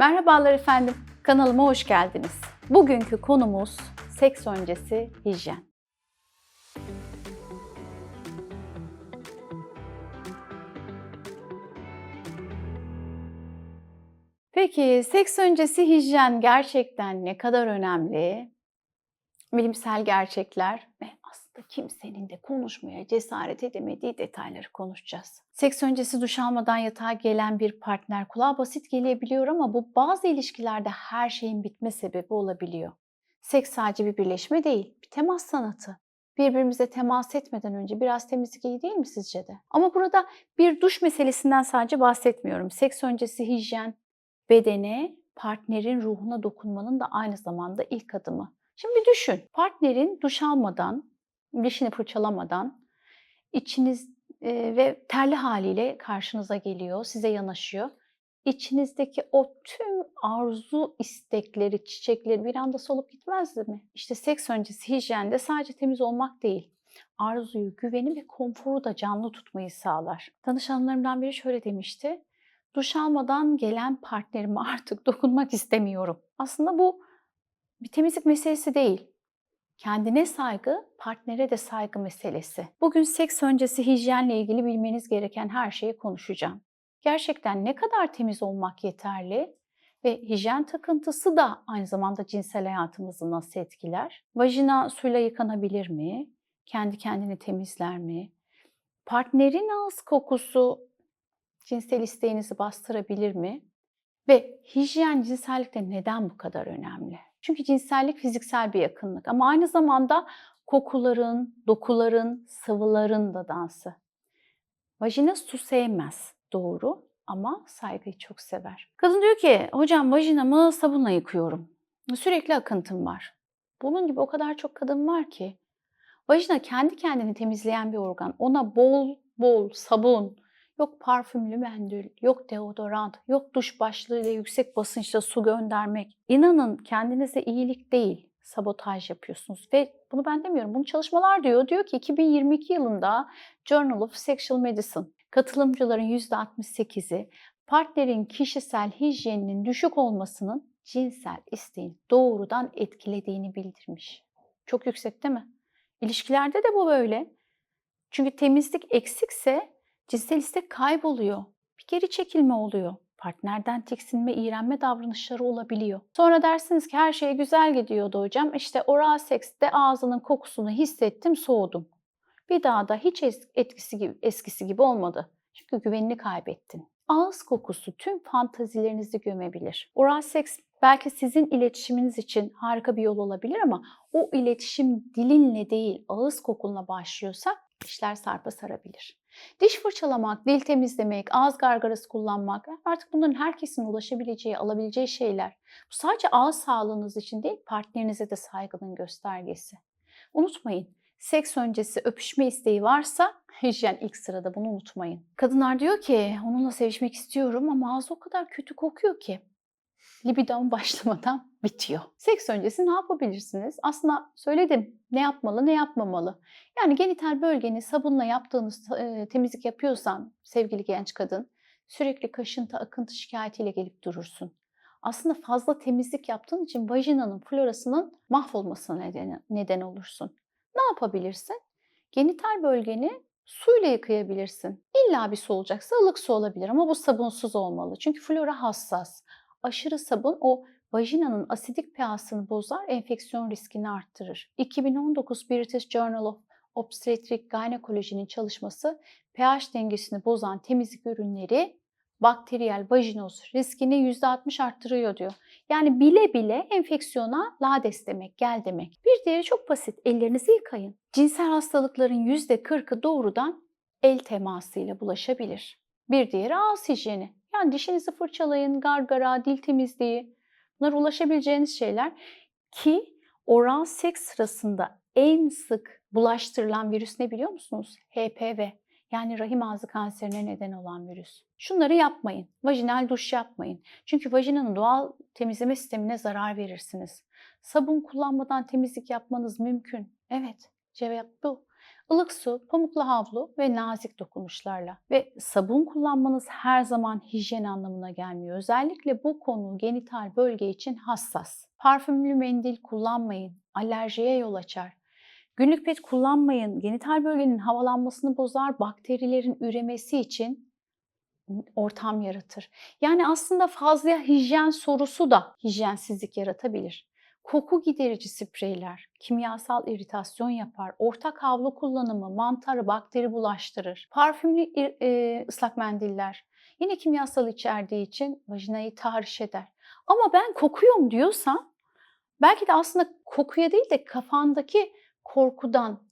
Merhabalar efendim, kanalıma hoş geldiniz. Bugünkü konumuz seks öncesi hijyen. Peki seks öncesi hijyen gerçekten ne kadar önemli? Bilimsel gerçekler aslında kimsenin de konuşmaya cesaret edemediği detayları konuşacağız. Seks öncesi duş almadan yatağa gelen bir partner kulağa basit gelebiliyor ama bu bazı ilişkilerde her şeyin bitme sebebi olabiliyor. Seks sadece bir birleşme değil, bir temas sanatı. Birbirimize temas etmeden önce biraz temizlik iyi değil mi sizce de? Ama burada bir duş meselesinden sadece bahsetmiyorum. Seks öncesi hijyen, bedene, partnerin ruhuna dokunmanın da aynı zamanda ilk adımı. Şimdi bir düşün. Partnerin duş almadan, dişini fırçalamadan içiniz e, ve terli haliyle karşınıza geliyor, size yanaşıyor. İçinizdeki o tüm arzu istekleri, çiçekleri bir anda solup gitmezdi mi? İşte seks öncesi hijyende sadece temiz olmak değil, arzuyu, güveni ve konforu da canlı tutmayı sağlar. Danışanlarımdan biri şöyle demişti. Duş almadan gelen partnerime artık dokunmak istemiyorum. Aslında bu bir temizlik meselesi değil. Kendine saygı, partnere de saygı meselesi. Bugün seks öncesi hijyenle ilgili bilmeniz gereken her şeyi konuşacağım. Gerçekten ne kadar temiz olmak yeterli ve hijyen takıntısı da aynı zamanda cinsel hayatımızı nasıl etkiler? Vajina suyla yıkanabilir mi? Kendi kendini temizler mi? Partnerin ağız kokusu cinsel isteğinizi bastırabilir mi? Ve hijyen cinsellikte neden bu kadar önemli? Çünkü cinsellik fiziksel bir yakınlık ama aynı zamanda kokuların, dokuların, sıvıların da dansı. Vajina su sevmez, doğru ama saygıyı çok sever. Kadın diyor ki, hocam vajinamı sabunla yıkıyorum. Sürekli akıntım var. Bunun gibi o kadar çok kadın var ki. Vajina kendi kendini temizleyen bir organ. Ona bol bol sabun, yok parfümlü mendil, yok deodorant, yok duş başlığıyla yüksek basınçla su göndermek. İnanın kendinize iyilik değil, sabotaj yapıyorsunuz. Ve bunu ben demiyorum, bunu çalışmalar diyor. Diyor ki 2022 yılında Journal of Sexual Medicine katılımcıların %68'i partnerin kişisel hijyeninin düşük olmasının cinsel isteğin doğrudan etkilediğini bildirmiş. Çok yüksek değil mi? İlişkilerde de bu böyle. Çünkü temizlik eksikse cinsel istek kayboluyor. Bir geri çekilme oluyor. Partnerden tiksinme, iğrenme davranışları olabiliyor. Sonra dersiniz ki her şey güzel gidiyordu hocam. İşte oral sekste ağzının kokusunu hissettim, soğudum. Bir daha da hiç etkisi gibi, eskisi gibi olmadı. Çünkü güvenini kaybettin. Ağız kokusu tüm fantazilerinizi gömebilir. Oral seks belki sizin iletişiminiz için harika bir yol olabilir ama o iletişim dilinle değil ağız kokunla başlıyorsa işler sarpa sarabilir. Diş fırçalamak, dil temizlemek, ağız gargarası kullanmak artık bunların herkesin ulaşabileceği, alabileceği şeyler. Bu sadece ağız sağlığınız için değil, partnerinize de saygının göstergesi. Unutmayın, seks öncesi öpüşme isteği varsa hijyen ilk sırada bunu unutmayın. Kadınlar diyor ki onunla sevişmek istiyorum ama ağzı o kadar kötü kokuyor ki libidom başlamadan bitiyor. Seks öncesi ne yapabilirsiniz? Aslında söyledim ne yapmalı ne yapmamalı. Yani genital bölgeni sabunla yaptığınız e, temizlik yapıyorsan sevgili genç kadın sürekli kaşıntı akıntı şikayetiyle gelip durursun. Aslında fazla temizlik yaptığın için vajinanın florasının mahvolmasına neden, neden olursun. Ne yapabilirsin? Genital bölgeni suyla yıkayabilirsin. İlla bir su olacaksa ılık su olabilir ama bu sabunsuz olmalı. Çünkü flora hassas aşırı sabun o vajinanın asidik pH'sını bozar, enfeksiyon riskini arttırır. 2019 British Journal of Obstetric Gynecology'nin çalışması pH dengesini bozan temizlik ürünleri bakteriyel vajinoz riskini %60 arttırıyor diyor. Yani bile bile enfeksiyona lades demek, gel demek. Bir diğeri çok basit. Ellerinizi yıkayın. Cinsel hastalıkların %40'ı doğrudan el temasıyla bulaşabilir. Bir diğeri ağız hijyeni. Yani dişinizi fırçalayın, gargara, dil temizliği. Bunlar ulaşabileceğiniz şeyler ki oral seks sırasında en sık bulaştırılan virüs ne biliyor musunuz? HPV. Yani rahim ağzı kanserine neden olan virüs. Şunları yapmayın. Vajinal duş yapmayın. Çünkü vajinanın doğal temizleme sistemine zarar verirsiniz. Sabun kullanmadan temizlik yapmanız mümkün. Evet, cevap bu. ılık su, pamuklu havlu ve nazik dokunuşlarla. Ve sabun kullanmanız her zaman hijyen anlamına gelmiyor. Özellikle bu konu genital bölge için hassas. Parfümlü mendil kullanmayın, alerjiye yol açar. Günlük pet kullanmayın, genital bölgenin havalanmasını bozar, bakterilerin üremesi için ortam yaratır. Yani aslında fazla hijyen sorusu da hijyensizlik yaratabilir. Koku giderici spreyler kimyasal iritasyon yapar. Ortak havlu kullanımı mantarı, bakteri bulaştırır. Parfümlü e, ıslak mendiller yine kimyasal içerdiği için vajinayı tahriş eder. Ama ben kokuyorum diyorsan belki de aslında kokuya değil de kafandaki korkudan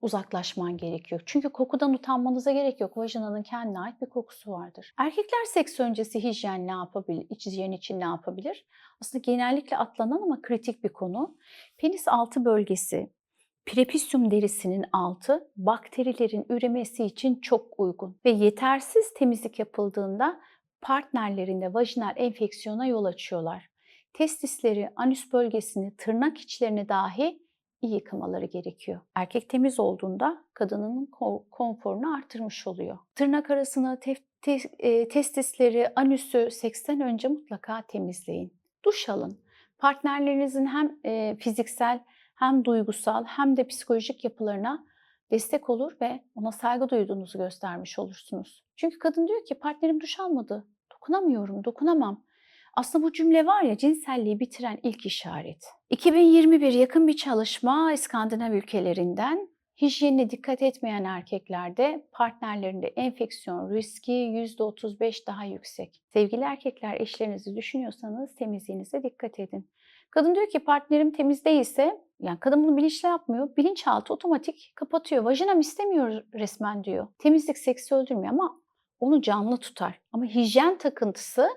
uzaklaşman gerekiyor. Çünkü kokudan utanmanıza gerek yok. Vajinanın kendine ait bir kokusu vardır. Erkekler seks öncesi hijyen ne yapabilir? Hijyen için ne yapabilir? Aslında genellikle atlanan ama kritik bir konu. Penis altı bölgesi, prepisyum derisinin altı bakterilerin üremesi için çok uygun ve yetersiz temizlik yapıldığında partnerlerinde vajinal enfeksiyona yol açıyorlar. Testisleri, anüs bölgesini, tırnak içlerini dahi iyi yıkamaları gerekiyor. Erkek temiz olduğunda kadının konforunu artırmış oluyor. Tırnak arasını, te te e, testisleri, anüsü seksten önce mutlaka temizleyin. Duş alın. Partnerlerinizin hem e, fiziksel hem duygusal hem de psikolojik yapılarına destek olur ve ona saygı duyduğunuzu göstermiş olursunuz. Çünkü kadın diyor ki partnerim duş almadı. Dokunamıyorum, dokunamam. Aslında bu cümle var ya cinselliği bitiren ilk işaret. 2021 yakın bir çalışma İskandinav ülkelerinden hijyenine dikkat etmeyen erkeklerde partnerlerinde enfeksiyon riski %35 daha yüksek. Sevgili erkekler eşlerinizi düşünüyorsanız temizliğinize dikkat edin. Kadın diyor ki partnerim temiz değilse, yani kadın bunu bilinçli yapmıyor, bilinçaltı otomatik kapatıyor. Vajinam istemiyor resmen diyor. Temizlik seksi öldürmüyor ama onu canlı tutar. Ama hijyen takıntısı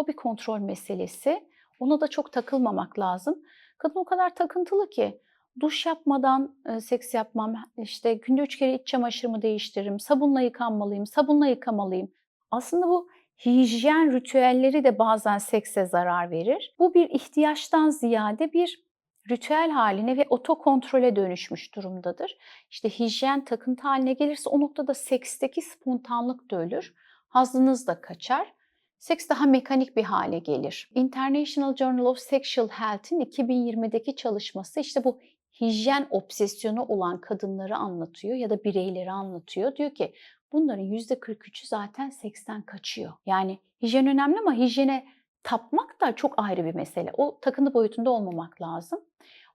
o bir kontrol meselesi. Ona da çok takılmamak lazım. Kadın o kadar takıntılı ki duş yapmadan e, seks yapmam, işte günde üç kere iç çamaşırımı değiştiririm, sabunla yıkanmalıyım, sabunla yıkamalıyım. Aslında bu hijyen ritüelleri de bazen sekse zarar verir. Bu bir ihtiyaçtan ziyade bir ritüel haline ve otokontrole dönüşmüş durumdadır. İşte hijyen takıntı haline gelirse o noktada seksteki spontanlık da ölür. Hazınız da kaçar seks daha mekanik bir hale gelir. International Journal of Sexual Health'in 2020'deki çalışması işte bu hijyen obsesyonu olan kadınları anlatıyor ya da bireyleri anlatıyor. Diyor ki bunların %43'ü zaten seksten kaçıyor. Yani hijyen önemli ama hijyene tapmak da çok ayrı bir mesele. O takıntı boyutunda olmamak lazım.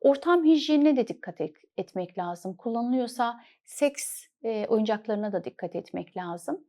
Ortam hijyenine de dikkat etmek lazım. Kullanılıyorsa seks oyuncaklarına da dikkat etmek lazım.